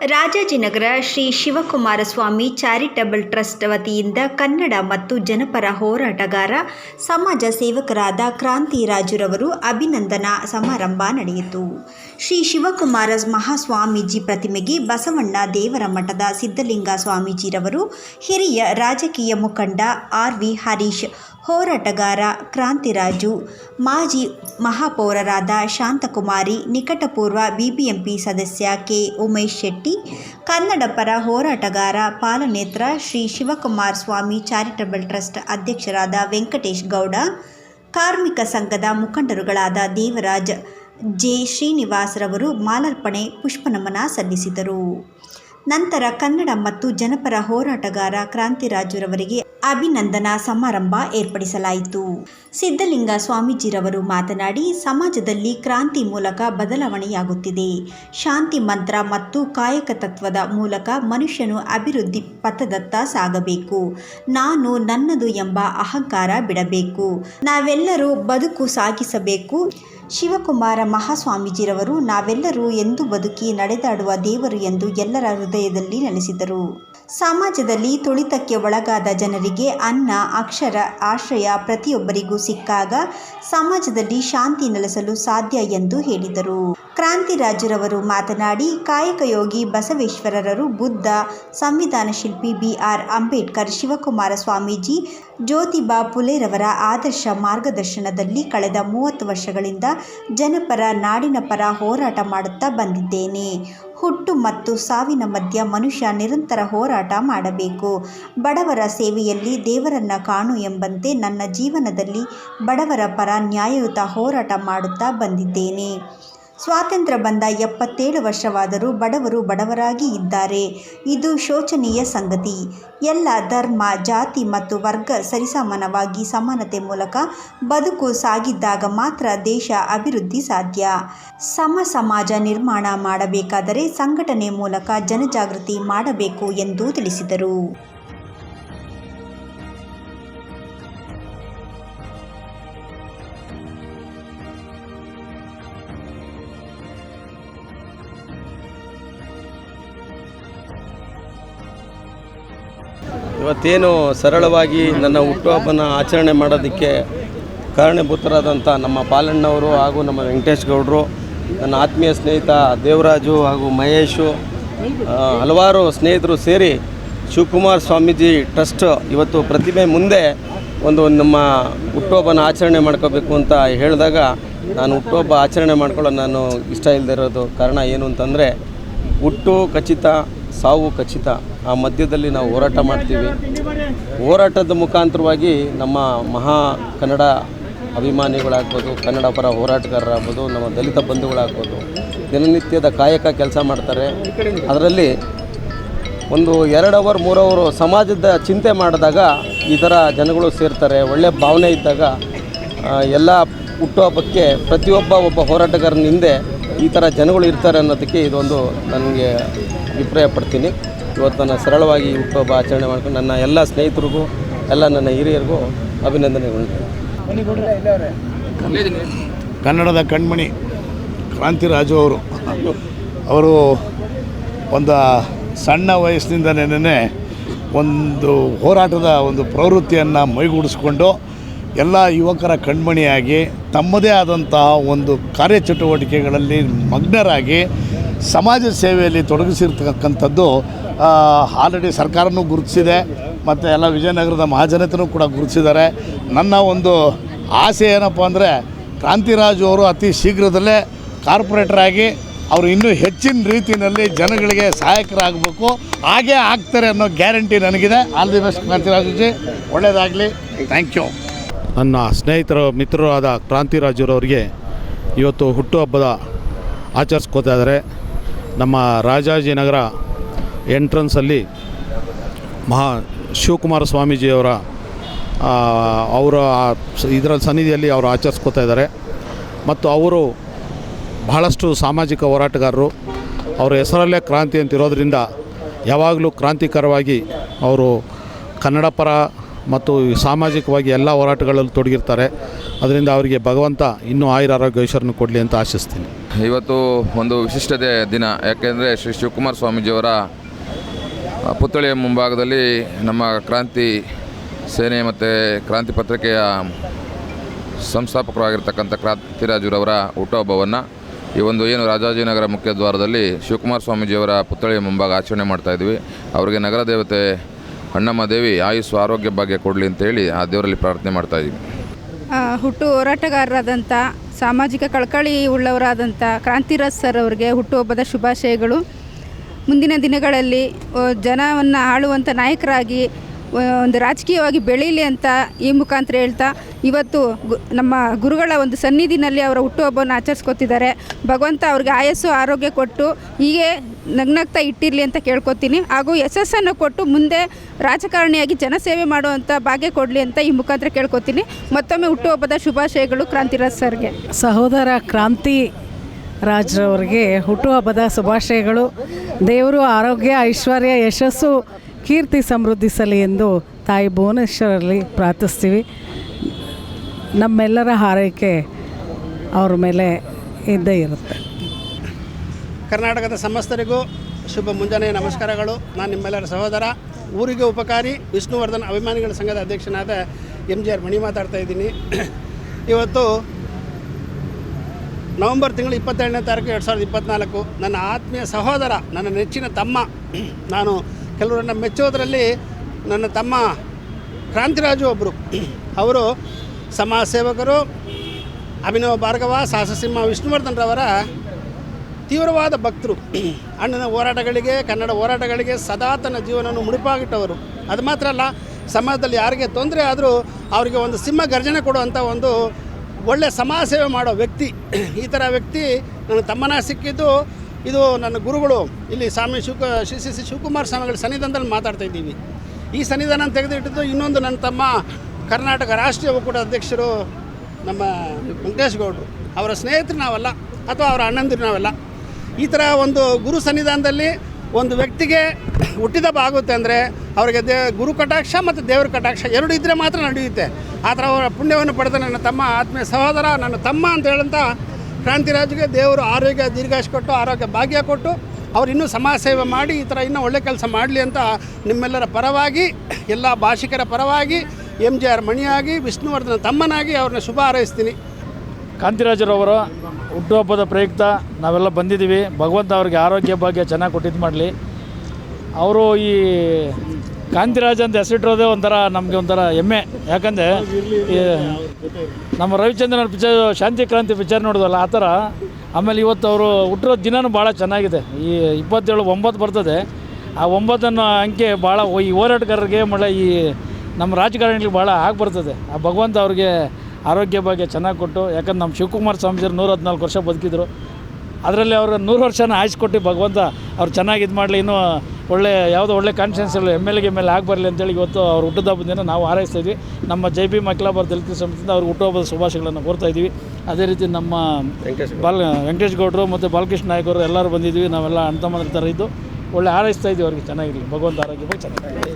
ರಾಜಾಜಿನಗರ ಶ್ರೀ ಶಿವಕುಮಾರ ಸ್ವಾಮಿ charitable trust ವತಿಯಿಂದ ಕನ್ನಡ ಮತ್ತು ಜನಪರ ಹೋರಾಟಗಾರ, ಸಮಾಜ ಸೇವಕರಾದ ಕ್ರಾಂತಿ ರಾಜುರವರು ಅಭಿನಂದನಾ ಸಮಾರಂಭ ನಡೆಯಿತು. ಶ್ರೀ ಶಿವಕುಮಾರ ಮಹಾಸ್ವಾಮೀಜಿ ಪ್ರತಿಮೆಗೆ ಬಸವಣ್ಣ ದೇವರ ಮಠದ ಸಿದ್ಧಲಿಂಗ ಸ್ವಾಮೀಜಿರವರು ಹಿರಿಯ ರಾಜಕೀಯ ಮುಖಂಡ ಆರ್ ವಿ ಹರೀಶ್ ಹೋರಾಟಗಾರ ಕ್ರಾಂತಿರಾಜು, ಮಾಜಿ ಮಹಾಪೌರರಾದ ಶಾಂತಕುಮಾರಿ, ನಿಕಟಪೂರ್ವ ಬಿಬಿಎಂಪಿ ಸದಸ್ಯ ಕೆ. ಉಮೇಶ್ ಶೆಟ್ಟಿ, ಕನ್ನಡ ಪರ ಹೋರಾಟಗಾರ ಪಾಲನೇತ್ರ, ಶ್ರೀ ಶಿವಕುಮಾರ ಸ್ವಾಮಿ ಚಾರಿಟಬಲ್ ಟ್ರಸ್ಟ್ ಅಧ್ಯಕ್ಷರಾದ ವೆಂಕಟೇಶ್ ಗೌಡ, ಕಾರ್ಮಿಕ ಸಂಘದ ಮುಖಂಡರುಗಳಾದ ದೇವರಾಜ್ ಜೆ. ಶ್ರೀನಿವಾಸ್ರವರು ಮಾಲಾರ್ಪಣೆ ಪುಷ್ಪನಮನ ಸಲ್ಲಿಸಿದರು. ನಂತರ ಕನ್ನಡ ಮತ್ತು ಜನಪರ ಹೋರಾಟಗಾರ ಕ್ರಾಂತಿರಾಜುರವರಿಗೆ ಅಭಿನಂದನಾ ಸಮಾರಂಭ ಏರ್ಪಡಿಸಲಾಯಿತು. ಸಿದ್ಧಲಿಂಗ ಸ್ವಾಮೀಜಿರವರು ಮಾತನಾಡಿ, ಸಮಾಜದಲ್ಲಿ ಕ್ರಾಂತಿ ಮೂಲಕ ಬದಲಾವಣೆಯಾಗುತ್ತಿದೆ. ಶಾಂತಿ ಮಂತ್ರ ಮತ್ತು ಕಾಯಕ ತತ್ವದ ಮೂಲಕ ಮನುಷ್ಯನು ಅಭಿವೃದ್ಧಿ ಪಥದತ್ತ ಸಾಗಬೇಕು. ನಾನು ನನ್ನದು ಎಂಬ ಅಹಂಕಾರ ಬಿಡಬೇಕು. ನಾವೆಲ್ಲರೂ ಬದುಕು ಸಾಗಿಸಬೇಕು. ಶಿವಕುಮಾರ ಮಹಾಸ್ವಾಮೀಜಿರವರು, ನಾವೆಲ್ಲರೂ ಎಂದು ಬದುಕಿ ನಡೆದಾಡುವ ದೇವರು ಎಂದು ಎಲ್ಲರ ಹೃದಯದಲ್ಲಿ ನೆಲೆಸಿದರು. ಸಮಾಜದಲ್ಲಿ ತುಳಿತಕ್ಕೆ ಒಳಗಾದ ಜನರಿಗೆ ಅನ್ನ, ಅಕ್ಷರ, ಆಶ್ರಯ ಪ್ರತಿಯೊಬ್ಬರಿಗೂ ಸಿಕ್ಕಾಗ ಸಮಾಜದಲ್ಲಿ ಶಾಂತಿ ನೆಲೆಸಲು ಸಾಧ್ಯ ಎಂದು ಹೇಳಿದರು. ಕ್ರಾಂತಿರಾಜುರವರು ಮಾತನಾಡಿ ಕಾಯಕಯೋಗಿ ಬಸವೇಶ್ವರರರು ಬುದ್ಧ, ಸಂವಿಧಾನ ಶಿಲ್ಪಿ ಬಿಆರ್ ಅಂಬೇಡ್ಕರ್, ಶಿವಕುಮಾರ ಸ್ವಾಮೀಜಿ, ಜ್ಯೋತಿಬಾ ಪುಲೇರವರ ಆದರ್ಶ ಮಾರ್ಗದರ್ಶನದಲ್ಲಿ ಕಳೆದ ಮೂವತ್ತು ವರ್ಷಗಳಿಂದ ಜನಪರ, ನಾಡಿನ ಪರ ಹೋರಾಟ ಮಾಡುತ್ತಾ ಬಂದಿದ್ದೇನೆ. ಹುಟ್ಟು ಮತ್ತು ಸಾವಿನ ಮಧ್ಯ ಮನುಷ್ಯ ನಿರಂತರ ಹೋರಾಟ ಮಾಡಬೇಕು. ಬಡವರ ಸೇವೆಯಲ್ಲಿ ದೇವರನ್ನ ಕಾಣು ಎಂಬಂತೆ ನನ್ನ ಜೀವನದಲ್ಲಿ ಬಡವರ ಪರ ನ್ಯಾಯಯುತ ಹೋರಾಟ ಮಾಡುತ್ತಾ ಬಂದಿದ್ದೇನೆ. ಸ್ವಾತಂತ್ರ್ಯ ಬಂದ ಎಪ್ಪತ್ತೇಳು ವರ್ಷವಾದರೂ ಬಡವರು ಬಡವರಾಗಿ ಇದ್ದಾರೆ. ಇದು ಶೋಚನೀಯ ಸಂಗತಿ. ಎಲ್ಲ ಧರ್ಮ, ಜಾತಿ ಮತ್ತು ವರ್ಗ ಸರಿಸಮಾನವಾಗಿ ಸಮಾನತೆ ಮೂಲಕ ಬದುಕು ಸಾಗಿದ್ದಾಗ ಮಾತ್ರ ದೇಶ ಅಭಿವೃದ್ಧಿ ಸಾಧ್ಯ. ಸಮ ಸಮಾಜ ನಿರ್ಮಾಣ ಮಾಡಬೇಕಾದರೆ ಸಂಘಟನೆ ಮೂಲಕ ಜನಜಾಗೃತಿ ಮಾಡಬೇಕು ಎಂದು ತಿಳಿಸಿದರು. ಇವತ್ತೇನು ಸರಳವಾಗಿ ನನ್ನ ಹುಟ್ಟುಹಬ್ಬನ ಆಚರಣೆ ಮಾಡೋದಕ್ಕೆ ಕಾರಣೀಭೂತರಾದಂಥ ನಮ್ಮ ಪಾಲಣ್ಣವರು ಹಾಗೂ ನಮ್ಮ ವೆಂಕಟೇಶ್ ಗೌಡರು, ನನ್ನ ಆತ್ಮೀಯ ಸ್ನೇಹಿತ ದೇವರಾಜು ಹಾಗೂ ಮಹೇಶು ಹಲವಾರು ಸ್ನೇಹಿತರು ಸೇರಿ ಶಿವಕುಮಾರ್ ಸ್ವಾಮೀಜಿ ಟ್ರಸ್ಟ್ ಇವತ್ತು ಪ್ರತಿಮೆ ಮುಂದೆ ಒಂದು ನಮ್ಮ ಹುಟ್ಟುಹಬ್ಬನ ಆಚರಣೆ ಮಾಡ್ಕೋಬೇಕು ಅಂತ ಹೇಳಿದಾಗ ನಾನು ಹುಟ್ಟುಹಬ್ಬ ಆಚರಣೆ ಮಾಡ್ಕೊಳ್ಳೋ ನಾನು ಇಷ್ಟ ಇಲ್ಲದೆ ಇರೋದು ಕಾರಣ ಏನು ಅಂತಂದರೆ ಹುಟ್ಟು ಖಚಿತ ಸಾವು ಖಚಿತ. ಆ ಮಧ್ಯದಲ್ಲಿ ನಾವು ಹೋರಾಟ ಮಾಡ್ತೀವಿ. ಹೋರಾಟದ ಮುಖಾಂತರವಾಗಿ ನಮ್ಮ ಮಹಾ ಕನ್ನಡ ಅಭಿಮಾನಿಗಳಾಗ್ಬೋದು, ಕನ್ನಡ ಪರ ಹೋರಾಟಗಾರರಾಗ್ಬೋದು, ನಮ್ಮ ದಲಿತ ಬಂಧುಗಳಾಗ್ಬೋದು, ದಿನನಿತ್ಯದ ಕಾಯಕ ಕೆಲಸ ಮಾಡ್ತಾರೆ. ಅದರಲ್ಲಿ ಒಂದು ಎರಡು ಅವರ್, ಮೂರು ಅವರು ಸಮಾಜದ ಚಿಂತೆ ಮಾಡಿದಾಗ ಈ ಥರ ಜನಗಳು ಸೇರ್ತಾರೆ. ಒಳ್ಳೆಯ ಭಾವನೆ ಇದ್ದಾಗ ಎಲ್ಲ ಹುಟ್ಟುಹಬ್ಬಕ್ಕೆ ಪ್ರತಿಯೊಬ್ಬ ಒಬ್ಬ ಹೋರಾಟಗಾರನ ಹಿಂದೆ ಈ ಥರ ಜನಗಳು ಇರ್ತಾರೆ ಅನ್ನೋದಕ್ಕೆ ಇದೊಂದು ನನಗೆ ಅಭಿಪ್ರಾಯ ಪಡ್ತೀನಿ ಇವತ್ತು ನಾನು ಸರಳವಾಗಿ ಹುಟ್ಟುಹಬ್ಬ ಆಚರಣೆ ಮಾಡ್ಕೊಂಡು ನನ್ನ ಎಲ್ಲ ಸ್ನೇಹಿತರಿಗೂ, ಎಲ್ಲ ನನ್ನ ಹಿರಿಯರಿಗೂ ಅಭಿನಂದನೆಗಳು. ಕನ್ನಡದ ಕಣ್ಮಣಿ ಕ್ರಾಂತಿರಾಜು ಅವರು. ಅವರು ಒಂದು ಸಣ್ಣ ವಯಸ್ಸಿನಿಂದನೇ ಒಂದು ಹೋರಾಟದ ಒಂದು ಪ್ರವೃತ್ತಿಯನ್ನು ಮೈಗೂಡಿಸ್ಕೊಂಡು ಎಲ್ಲ ಯುವಕರ ಕಣ್ಮಣಿಯಾಗಿ ತಮ್ಮದೇ ಆದಂತಹ ಒಂದು ಕಾರ್ಯಚಟುವಟಿಕೆಗಳಲ್ಲಿ ಮಗ್ನರಾಗಿ ಸಮಾಜ ಸೇವೆಯಲ್ಲಿ ತೊಡಗಿಸಿರ್ತಕ್ಕಂಥದ್ದು ಆಲ್ರೆಡಿ ಸರ್ಕಾರನೂ ಗುರುತಿಸಿದೆ, ಮತ್ತು ಎಲ್ಲ ವಿಜಯನಗರದ ಮಹಾಜನತೆಯೂ ಕೂಡ ಗುರುತಿಸಿದ್ದಾರೆ. ನನ್ನ ಒಂದು ಆಸೆ ಏನಪ್ಪ ಅಂದರೆ, ಕ್ರಾಂತಿರಾಜು ಅವರು ಅತಿ ಶೀಘ್ರದಲ್ಲೇ ಕಾರ್ಪೊರೇಟರ್ ಆಗಿ ಅವರು ಇನ್ನೂ ಹೆಚ್ಚಿನ ರೀತಿಯಲ್ಲಿ ಜನಗಳಿಗೆ ಸಹಾಯಕರಾಗಬೇಕು. ಹಾಗೇ ಆಗ್ತಾರೆ ಅನ್ನೋ ಗ್ಯಾರಂಟಿ ನನಗಿದೆ. All the best Krantirajuji. ಒಳ್ಳೆಯದಾಗಲಿ ಥ್ಯಾಂಕ್ ಯು ನನ್ನ ಸ್ನೇಹಿತರು ಮಿತ್ರರು ಆದ ಕ್ರಾಂತಿರಾಜುರವರಿಗೆ ಇವತ್ತು ಹುಟ್ಟುಹಬ್ಬದ ಆಚರಿಸ್ಕೋತಾ ಇದ್ದಾರೆ. ನಮ್ಮ ರಾಜಾಜಿನಗರ ಎಂಟ್ರನ್ಸಲ್ಲಿ ಮಹಾ ಶಿವಕುಮಾರ ಸ್ವಾಮೀಜಿಯವರ ಅವರ ಇದರ ಸನ್ನಿಧಿಯಲ್ಲಿ ಅವರು ಆಚರಿಸ್ಕೋತಾ ಇದ್ದಾರೆ. ಮತ್ತು ಅವರು ಬಹಳಷ್ಟು ಸಾಮಾಜಿಕ ಹೋರಾಟಗಾರರು. ಅವರ ಹೆಸರಲ್ಲೇ ಕ್ರಾಂತಿ ಅಂತ ಇರೋದ್ರಿಂದ ಯಾವಾಗಲೂ ಕ್ರಾಂತಿಕರವಾಗಿ ಅವರು ಕನ್ನಡ ಪರ ಮತ್ತು ಸಾಮಾಜಿಕವಾಗಿ ಎಲ್ಲ ಹೋರಾಟಗಳಲ್ಲಿ ತೊಡಗಿರ್ತಾರೆ. ಅದರಿಂದ ಅವರಿಗೆ ಭಗವಂತ ಇನ್ನೂ ಆಯುರ ಆರೋಗ್ಯ ಐಶ್ವರ್ಯನ ಕೊಡಲಿ ಅಂತ ಆಶಿಸ್ತೀನಿ. ಇವತ್ತು ಒಂದು ವಿಶಿಷ್ಟತೆ ದಿನ. ಯಾಕೆಂದರೆ ಶ್ರೀ ಶಿವಕುಮಾರ ಸ್ವಾಮೀಜಿಯವರ ಪುತ್ಥಳಿಯ ಮುಂಭಾಗದಲ್ಲಿ ನಮ್ಮ ಕ್ರಾಂತಿ ಸೇನೆ ಮತ್ತು ಕ್ರಾಂತಿ ಪತ್ರಿಕೆಯ ಸಂಸ್ಥಾಪಕರಾಗಿರ್ತಕ್ಕಂಥ ಕ್ರಾಂತಿರಾಜುರವರ ಹುಟ್ಟುಹಬ್ಬವನ್ನು ಈ ಒಂದು ಏನು ರಾಜಾಜಿನಗರ ಮುಖ್ಯದ್ವಾರದಲ್ಲಿ ಶಿವಕುಮಾರ ಸ್ವಾಮೀಜಿಯವರ ಪುತ್ಥಳಿಯ ಮುಂಭಾಗ ಆಚರಣೆ ಮಾಡ್ತಾಯಿದ್ವಿ ಅವರಿಗೆ ನಗರ ದೇವತೆ ಅಣ್ಣಮ್ಮ ದೇವಿ ಆಯುಸ್ಸು ಆರೋಗ್ಯ ಭಾಗ್ಯ ಕೊಡಲಿ ಅಂತೇಳಿ ಆ ದೇವರಲ್ಲಿ ಪ್ರಾರ್ಥನೆ ಮಾಡ್ತಾಯಿದ್ವಿ ಹುಟ್ಟು ಹೋರಾಟಗಾರರಾದಂಥ ಸಾಮಾಜಿಕ ಕಳಕಳಿ ಉಳ್ಳವರಾದಂಥ ಕ್ರಾಂತಿರಾಜ್ ಸರ್ ಅವರಿಗೆ ಹುಟ್ಟುಹಬ್ಬದ ಶುಭಾಶಯಗಳು. ಮುಂದಿನ ದಿನಗಳಲ್ಲಿ ಜನವನ್ನು ಆಳುವಂಥ ನಾಯಕರಾಗಿ ಒಂದು ರಾಜಕೀಯವಾಗಿ ಬೆಳೀಲಿ ಅಂತ ಈ ಮುಖಾಂತರ ಹೇಳ್ತಾ, ಇವತ್ತು ನಮ್ಮ ಗುರುಗಳ ಒಂದು ಸನ್ನಿಧಿನಲ್ಲಿ ಅವರ ಹುಟ್ಟುಹಬ್ಬವನ್ನು ಆಚರಿಸ್ಕೊತಿದ್ದಾರೆ. ಭಗವಂತ ಅವ್ರಿಗೆ ಆಯಸ್ಸು, ಆರೋಗ್ಯ ಕೊಟ್ಟು ಹೀಗೆ ನಗ್ನಗ್ತಾ ಇಟ್ಟಿರಲಿ ಅಂತ ಕೇಳ್ಕೊತೀನಿ. ಹಾಗೂ ಯಶಸ್ಸನ್ನು ಕೊಟ್ಟು ಮುಂದೆ ರಾಜಕಾರಣಿಯಾಗಿ ಜನಸೇವೆ ಮಾಡುವಂಥ ಭಾಗ್ಯ ಕೊಡಲಿ ಅಂತ ಈ ಮುಖಾಂತರ ಕೇಳ್ಕೊತೀನಿ. ಮತ್ತೊಮ್ಮೆ ಹುಟ್ಟುಹಬ್ಬದ ಶುಭಾಶಯಗಳು ಕ್ರಾಂತಿರಾಜ್ ಸರ್ಗೆ. ಸಹೋದರ ಕ್ರಾಂತಿ ರಾಜ್ರವರಿಗೆ ಹುಟ್ಟುಹಬ್ಬದ ಶುಭಾಶಯಗಳು. ದೇವರು ಆರೋಗ್ಯ, ಐಶ್ವರ್ಯ, ಯಶಸ್ಸು, ಕೀರ್ತಿ ಸಮೃದ್ಧಿಸಲಿ ಎಂದು ತಾಯಿ ಭುವನೇಶ್ವರಲ್ಲಿ ಪ್ರಾರ್ಥಿಸ್ತೀವಿ. ನಮ್ಮೆಲ್ಲರ ಹಾರೈಕೆ ಅವ್ರ ಮೇಲೆ ಇದ್ದೇ ಇರುತ್ತೆ. ಕರ್ನಾಟಕದ ಸಮಸ್ತರಿಗೂ ಶುಭ ಮುಂಜಾನೆಯ ನಮಸ್ಕಾರಗಳು. ನಾನು ನಿಮ್ಮೆಲ್ಲರ ಸಹೋದರ, ಊರಿಗೆ ಉಪಕಾರಿ ವಿಷ್ಣುವರ್ಧನ್ ಅಭಿಮಾನಿಗಳ ಸಂಘದ ಅಧ್ಯಕ್ಷನಾದ ಎಂ ಜಿ ಆರ್ ಮಣಿ ಮಾತಾಡ್ತಾ ಇದ್ದೀನಿ. ಇವತ್ತು ನವಂಬರ್ ತಿಂಗಳು ಇಪ್ಪತ್ತೆರಡನೇ ತಾರೀಕು ಎರಡು ಸಾವಿರದ ಇಪ್ಪತ್ತ್ನಾಲ್ಕು ನನ್ನ ಆತ್ಮೀಯ ಸಹೋದರ, ನನ್ನ ನೆಚ್ಚಿನ ತಮ್ಮ. ನಾನು ಕೆಲವರನ್ನು ಮೆಚ್ಚೋದರಲ್ಲಿ ನನ್ನ ತಮ್ಮ ಕ್ರಾಂತಿರಾಜು ಒಬ್ಬರು ಅವರು ಸಮಾಜ ಸೇವಕರು, ಅಭಿನವ ಭಾರ್ಗವ ಸಾಹಸಸಿಂಹ ವಿಷ್ಣುವರ್ಧನ್ರವರ ತೀವ್ರವಾದ ಭಕ್ತರು. ಅಣ್ಣನ ಹೋರಾಟಗಳಿಗೆ, ಕನ್ನಡ ಹೋರಾಟಗಳಿಗೆ ಸದಾ ತನ್ನ ಜೀವನವನ್ನು ಮುಡಿಪಾಗಿಟ್ಟವರು. ಅದು ಮಾತ್ರ ಅಲ್ಲ, ಸಮಾಜದಲ್ಲಿ ಯಾರಿಗೆ ತೊಂದರೆ ಆದರೂ ಅವರಿಗೆ ಒಂದು ಸಿಂಹ ಗರ್ಜನೆ ಕೊಡುವಂಥ ಒಂದು ಒಳ್ಳೆ ಸಮಾಜ ಸೇವೆ ಮಾಡೋ ವ್ಯಕ್ತಿ. ಈ ಥರ ವ್ಯಕ್ತಿ ನನ್ನ ತಮ್ಮನ ಸಿಕ್ಕಿದ್ದು, ಇದು ನನ್ನ ಗುರುಗಳು. ಇಲ್ಲಿ ಸ್ವಾಮಿ ಶಿವಕ, ಶ್ರೀ ಶ್ರೀ ಶ್ರೀ ಶಿವಕುಮಾರ ಸ್ವಾಮಿಗಳ ಸನ್ನಿಧಾನದಲ್ಲಿ ಮಾತಾಡ್ತಾ ಇದ್ದೀವಿ. ಈ ಸನ್ನಿಧಾನ ತೆಗೆದಿಟ್ಟಿದ್ದು ಇನ್ನೊಂದು ನನ್ನ ತಮ್ಮ ಕರ್ನಾಟಕ ರಾಷ್ಟ್ರೀಯ ಒಕ್ಕೂಟ ಅಧ್ಯಕ್ಷರು ನಮ್ಮ ವೆಂಕಟೇಶ್ ಗೌಡರು. ಅವರ ಸ್ನೇಹಿತರು ನಾವಲ್ಲ, ಅಥವಾ ಅವರ ಅಣ್ಣಂದಿರು ನಾವೆಲ್ಲ. ಈ ಥರ ಒಂದು ಗುರು ಸನ್ನಿಧಾನದಲ್ಲಿ ಒಂದು ವ್ಯಕ್ತಿಗೆ ಹುಟ್ಟಿದ ಆಗುತ್ತೆ ಅಂದರೆ ಅವರಿಗೆ ದೇ, ಗುರು ಕಟಾಕ್ಷ ಮತ್ತು ದೇವರ ಕಟಾಕ್ಷ ಎರಡು ಇದ್ದರೆ ಮಾತ್ರ ನಡೆಯುತ್ತೆ. ಆ ಥರ ಅವರ ಪುಣ್ಯವನ್ನು ಪಡೆದ ನನ್ನ ತಮ್ಮ, ಆತ್ಮೀಯ ಸಹೋದರ, ನನ್ನ ತಮ್ಮ ಅಂತ ಹೇಳಂತ ಕ್ರಾಂತಿರಾಜ್ಗೆ ದೇವರು ಆರೋಗ್ಯ ದೀರ್ಘಾಶ್ ಕೊಟ್ಟು, ಆರೋಗ್ಯ ಭಾಗ್ಯ ಕೊಟ್ಟು ಅವರು ಇನ್ನೂ ಸಮಾಜ ಸೇವೆ ಮಾಡಿ ಈ ಥರ ಇನ್ನೂ ಒಳ್ಳೆ ಕೆಲಸ ಮಾಡಲಿ ಅಂತ ನಿಮ್ಮೆಲ್ಲರ ಪರವಾಗಿ, ಎಲ್ಲ ಭಾಷಿಕರ ಪರವಾಗಿ ಎಂ ಜಿ ಆರ್ ಮಣಿಯಾಗಿ, ವಿಷ್ಣುವರ್ಧನ ತಮ್ಮನಾಗಿ ಅವ್ರನ್ನ ಶುಭ ಹಾರೈಸ್ತೀನಿ. ಕಾಂತಿರಾಜರವರ ಹುಟ್ಟುಹಬ್ಬದ ಪ್ರಯುಕ್ತ ನಾವೆಲ್ಲ ಬಂದಿದ್ದೀವಿ. ಭಗವಂತ ಅವ್ರಿಗೆ ಆರೋಗ್ಯ ಭಾಗ್ಯ ಚೆನ್ನಾಗಿ ಕೊಟ್ಟಿದ್ದು ಮಾಡಲಿ. ಅವರು ಈ ಕಾಂತಿರಾಜ್ ಅಂತ ಹೆಸರಿಟ್ಟಿರೋದೇ ಒಂಥರ ನಮಗೆ ಒಂಥರ ಹೆಮ್ಮೆ. ಯಾಕಂದರೆ ನಮ್ಮ ರವಿಚಂದ್ರನ ಪಿಕ್ಚರ್, ಶಾಂತಿ ಕ್ರಾಂತಿ ಪಿಕ್ಚರ್ ನೋಡಿದ್ವಲ್ಲ ಆ ಥರ ಆಮೇಲೆ ಇವತ್ತು ಅವರು ಹುಟ್ಟಿರೋ ದಿನವೂ ಭಾಳ ಚೆನ್ನಾಗಿದೆ. ಈ ಇಪ್ಪತ್ತೇಳು, ಒಂಬತ್ತು ಬರ್ತದೆ. ಆ ಒಂಬತ್ತನ್ನು ಅಂಕೆ ಭಾಳ ಈ ಹೋರಾಟಗಾರರಿಗೆ ಮಳೆ ಈ ನಮ್ಮ ರಾಜಕಾರಣಿಗಳಿಗೆ ಭಾಳ ಆಗಿ ಬರ್ತದೆ. ಆ ಭಗವಂತ ಅವ್ರಿಗೆ ಆರೋಗ್ಯ ಭಾಗ್ಯ ಚೆನ್ನಾಗಿ ಕೊಟ್ಟು ಯಾಕಂದ್ರೆ ನಮ್ಮ ಶಿವಕುಮಾರ್ ಸ್ವಾಮೀಜಿಯವರು ನೂರ ಹದಿನಾಲ್ಕು ವರ್ಷ ಬದುಕಿದ್ರು. ಅದರಲ್ಲಿ ಅವರು ನೂರು ವರ್ಷನ ಆಯ್ಸ್ಕೊಟ್ಟು ಭಗವಂತ ಅವ್ರು ಚೆನ್ನಾಗಿ ಇದು ಮಾಡಲಿ ಇನ್ನೂ ಒಳ್ಳೆ ಯಾವುದೋ ಒಳ್ಳೆ ಕಾನ್ಫಿಡೆನ್ಸ್ ಎಂ ಎಲ್ ಎಗೆ ಮೇಲೆ ಆಗಿ ಬರಲಿ ಅಂತೇಳಿ ಇವತ್ತು ಅವ್ರು ಹುಟ್ಟದ ಬಂದಿನ ದಿನ ನಾವು ಹಾರೈಸ್ತಾ ಇದ್ವಿ. ನಮ್ಮ ಜೈ ಬಿ ಮಕ್ಲಾಬಾರ್ ದಲಿತ ಸಮಿತಿಯಿಂದ ಅವ್ರಿಗೆ ಹುಟ್ಟುಹಬ್ಬದ ಶುಭಾಶಯಗಳನ್ನು ಕೋರ್ತಾ ಇದ್ದೀವಿ ಅದೇ ರೀತಿ ನಮ್ಮ ಬಾಲ್ ವೆಂಕಟೇಶ್ ಗೌಡರು ಮತ್ತು ಬಾಲಕೃಷ್ಣ ನಾಯಕರು ಎಲ್ಲರೂ ಬಂದಿದ್ವಿ. ನಾವೆಲ್ಲ ಅಣ್ಣ ಥರ ಇದ್ದು ಒಳ್ಳೆ ಹಾರೈಸ್ತಾ ಇದ್ದೀವಿ ಅವ್ರಿಗೆ ಚೆನ್ನಾಗಿರಲಿ. ಭಗವಂತ ಆರೋಗ್ಯ ಬಗ್ಗೆ ಚೆನ್ನಾಗಿ